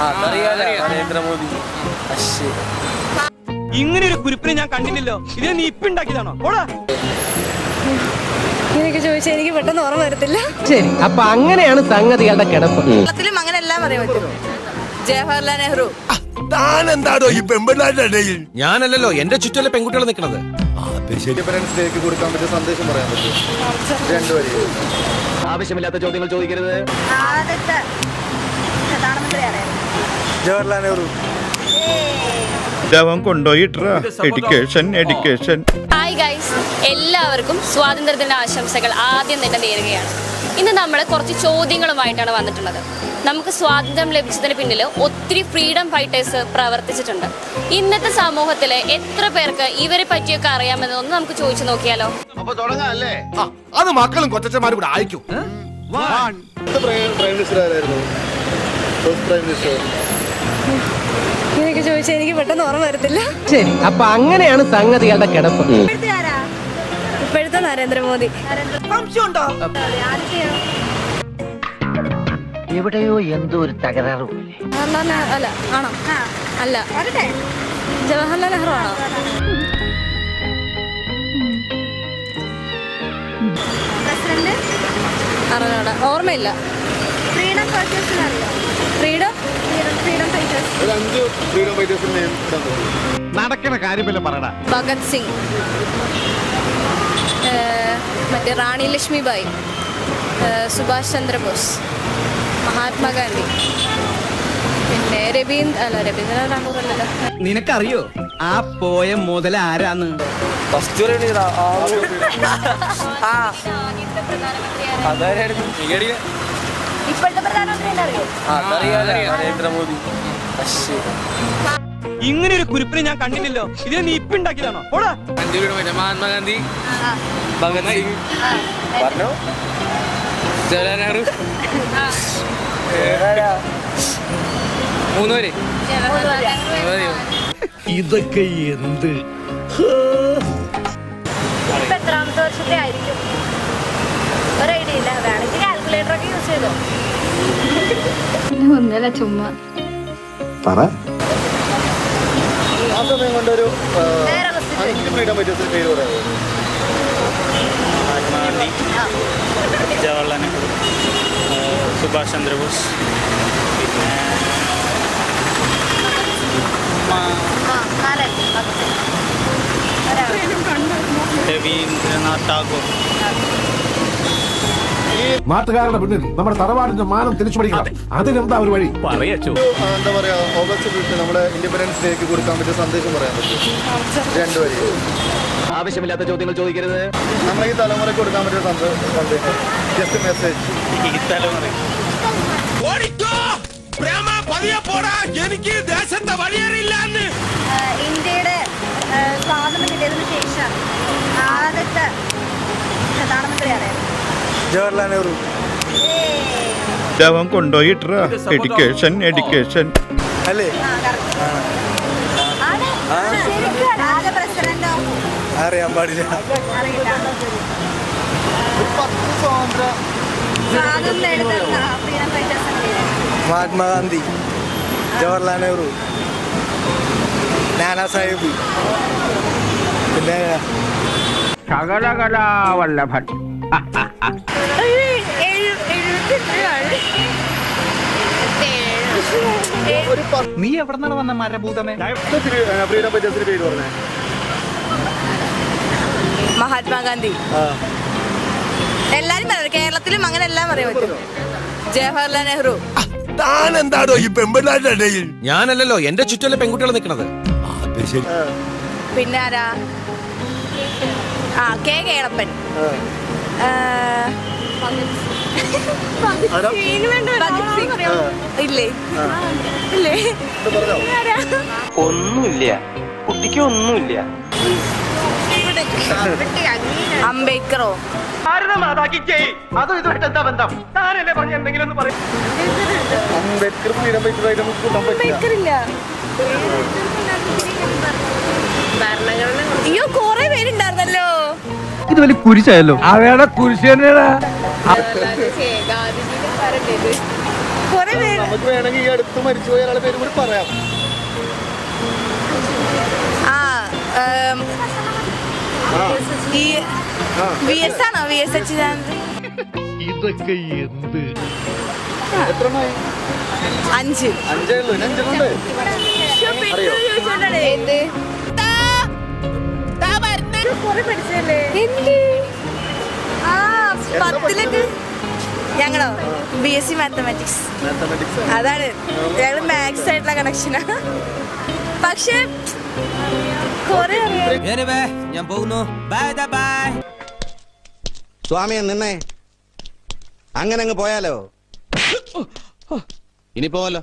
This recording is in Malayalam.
നരേന്ദ്രമോദി. ഇങ്ങനെ ഒരു കുരിപ്പിനെ ഞാൻ കണ്ടില്ലല്ലോ. ഇത് നീ ഇപ്പിണ്ടാക്കിയതാണോ പോടാ. ഇങ്ങനെയൊക്കെ ചോദിച്ചാൽ എനിക്ക് പെട്ടെന്ന് ഓർമ്മ വരത്തില്ല. ശരി അപ്പൊ അങ്ങനെയാണ് സംഗതികളുടെ കിടപ്പ്. കേരളത്തിലും അങ്ങനെ എല്ലാം പറയാൻ പറ്റും. ജവഹർലാൽ നെഹ്റു. താൻ എന്താടോ ഈ ഇടയിൽ? ഞാനല്ലല്ലോ എന്റെ ചുറ്റുമല്ല പെൺകുട്ടികൾ കൊടുക്കാൻ പറ്റിയ സന്ദേശം പറയാൻ പറ്റും. ആവശ്യമില്ലാത്ത ചോദ്യങ്ങൾ ചോദിക്കരുത്. ജവഹർലാൽ നെഹ്റു. അവൻ കൊണ്ടുപോയിട്ര എഡ്യൂക്കേഷൻ എഡ്യൂക്കേഷൻ ഹായ് ഗൈസ് എല്ലാവർക്കും സ്വാതന്ത്ര്യത്തിന്റെ ആശംസകൾ ആദ്യം തന്നെ നേരുകയാണ്. ഇന്ന് നമ്മൾ കുറച്ച് ചോദ്യങ്ങളുമായിട്ടാണ് വന്നിട്ടുള്ളത്. നമുക്ക് സ്വാതന്ത്ര്യം ലഭിച്ചതിന് പിന്നിൽ ഒത്തിരി ഫ്രീഡം ഫൈറ്റേഴ്സ് പ്രവർത്തിച്ചിട്ടുണ്ട്. ഇന്നത്തെ സമൂഹത്തിൽ എത്ര പേർക്ക് ഇവരെ പറ്റിയൊക്കെ അറിയാമെന്നൊന്ന് നമുക്ക് ചോദിച്ചു നോക്കിയാലോ? അത് മക്കളും കൊച്ചന്മാരും കൂടെ അയക്കും പ്രൈം മിനിസ്റ്റർ ആരായിരുന്നു ഇങ്ങനെയൊക്കെ ചോദിച്ചാൽ എനിക്ക് പെട്ടെന്ന് ഓർമ്മ വരത്തില്ല. ശരി അപ്പൊ അങ്ങനെയാണ് സംഗതികളുടെ കിടപ്പ്. ഇപ്പോഴത്തെ നരേന്ദ്രമോദി. എവിടെയോ എന്തോ ഒരു തകരാറ് ജവഹർലാൽ നെ- അല്ല ആണോ? അല്ല. ജവഹർലാൽ നെഹ്റു ആണോ? അറിഞ്ഞൂടാ ഓർമ്മയില്ല. ഫ്രീഡം ഫ്രീഡം ഫ്രീഡം ഫൈറ്റേഴ്സ് ഒരു അഞ്ച് ഫ്രീഡം നടക്കണ കാര്യമല്ല പറടാ ഭഗത് സിംഗ്. മറ്റേ റാണി ലക്ഷ്മിബായി. സുഭാഷ് ചന്ദ്രബോസ്. മഹാത്മാഗാന്ധി. പിന്നെ രവീന്ദ്ര അല്ല രവീന്ദ്രനാഥ് ടാഗോർ അല്ലല്ലോ. നിനക്കറിയോ? ആ പോയ മുതൽ ആരാന്ന്? ഫസ്റ്റ് ഇപ്പോഴത്തെ പ്രധാനമന്ത്രി അറിയോ? അതറിയാലോ നരേന്ദ്രമോദി. അശ്ശേ ഇങ്ങനെ ഒരു കുരിപ്പിനെ ഞാൻ കണ്ടില്ലല്ലോ. ഇതിനെ നീ ഇപ്പൊ ഉണ്ടാക്കിയതാണോ? പോടാ. മഹാത്മാഗാന്ധി ഭഗത് സിംഗ്. പറഞ്ഞോ. ജവഹർലാൽ നെഹ്റു? ഇതൊക്കെ എന്ത്? ഇപ്പൊ എത്രാമത്തെ വർഷത്തെ ആയിരിക്കും? യൂസ് ചെയ്തോ? ഒന്നല്ല ചുമ്മാ. ആ സമയം കൊണ്ടൊരു അഞ്ച് പേര് പറയാമോ ജവഹർലാൽ നെഹ്റു സുഭാഷ് ചന്ദ്രബോസ് പിന്നെ. രവീന്ദ്രനാഥ് ടാഗോർ. നാട്ടുകാരുടെ മുന്നിൽ നമ്മുടെ തറവാടിന്റെ മാനം തിരിച്ചു പിടിക്കണം അതിനെന്താ ഒരു വഴി? പറയച്ചു എന്താ പറയാ ഓഗസ്റ്റ് ഫിഫ്റ്റ് നമ്മുടെ ഇൻഡിപെൻഡൻസ് ഡേക്ക് കൊടുക്കാൻ പറ്റിയ സന്ദേശം പറയാൻ പറ്റും വഴി ആവശ്യമില്ലാത്ത ചോദ്യങ്ങൾ ചോദിക്കരുത്. നമ്മളെ ഈ തലമുറയ്ക്ക് കൊടുക്കാൻ പറ്റിയ സന്ദേശം. ജസ്റ്റ് മെസ്സേജ് ഈ തലമുറ. എനിക്ക് ദേശത്തെ വഴിയേറിയില്ല ജവഹർലാൽ നെഹ്റു അവൻ കൊണ്ടുപോയിട്ര എഡ്യൂക്കേഷൻ എഡ്യൂക്കേഷൻ അല്ലേ? അറിയാൻ പാടില്ല. മഹാത്മാഗാന്ധി ജവഹർലാൽ നെഹ്റു നാനാ സാഹിബ് പിന്നെ ശകലകലാവല്ലഭൻ നീ എവിടെ നിന്നാണ് വന്ന മരഭൂതമേ? ഫ്രീഡം പേര് പറഞ്ഞേ മഹാത്മാഗാന്ധി. എല്ലാരും പറയാം കേരളത്തിലും അങ്ങനെ എല്ലാം പറയാൻ പറ്റും. ജവഹർലാൽ നെഹ്റു. താൻ എന്താടോ ഈ പെമ്പിള്ളാരുടെ ഇടയിൽ? ഞാനല്ലല്ലോ എന്റെ ചുറ്റുമല്ല പെൺകുട്ടികൾ നിൽക്കുന്നത് പിന്നെ ആരാ ആ കെ കേളപ്പൻ ഒന്നുമില്ല. കുട്ടിക്ക് ഒന്നുമില്ല. അംബേദ്കറോ? അംബേദ്കർ അയ്യോ കൊറേ പേരുണ്ടായിരുന്നല്ലോ ഇത് വലിയ കുരിശായല്ലോ. അവയുടെ കുരിശ് തന്നെയാ കൊറേ പേര് നമുക്ക് വേണമെങ്കിൽ ഈ അടുത്ത് മരിച്ചുപോയ ഒരാളുടെ പേര് കൂടി പറയാം. ആ ഏം, ഈ വി എസ് ആണോ? വി എസ് അച്യുതാനന്ദൻ ഇതൊക്കെ എന്ത്? എത്ര എണ്ണമായി അഞ്ച്. അഞ്ചേ ഉള്ളൂ. ഇനി അറിയോ? കുറെ പഠിച്ചല്ലേ എന്ത്? ആ പത്തിലൊക്കെ. ഞങ്ങളോ? B S C mathematics mathematics അതാണ്. ഞങ്ങൾ മാത്സ് ആയിട്ടുള്ള കണക്ഷനാ പക്ഷേ കൊറേ ഞാൻ പോകുന്നു. ബൈ ബൈ സ്വാമിയെ നിന്നേ. അങ്ങനെ അങ്ങ് പോയാലോ? ഇനി പോവല്ലോ.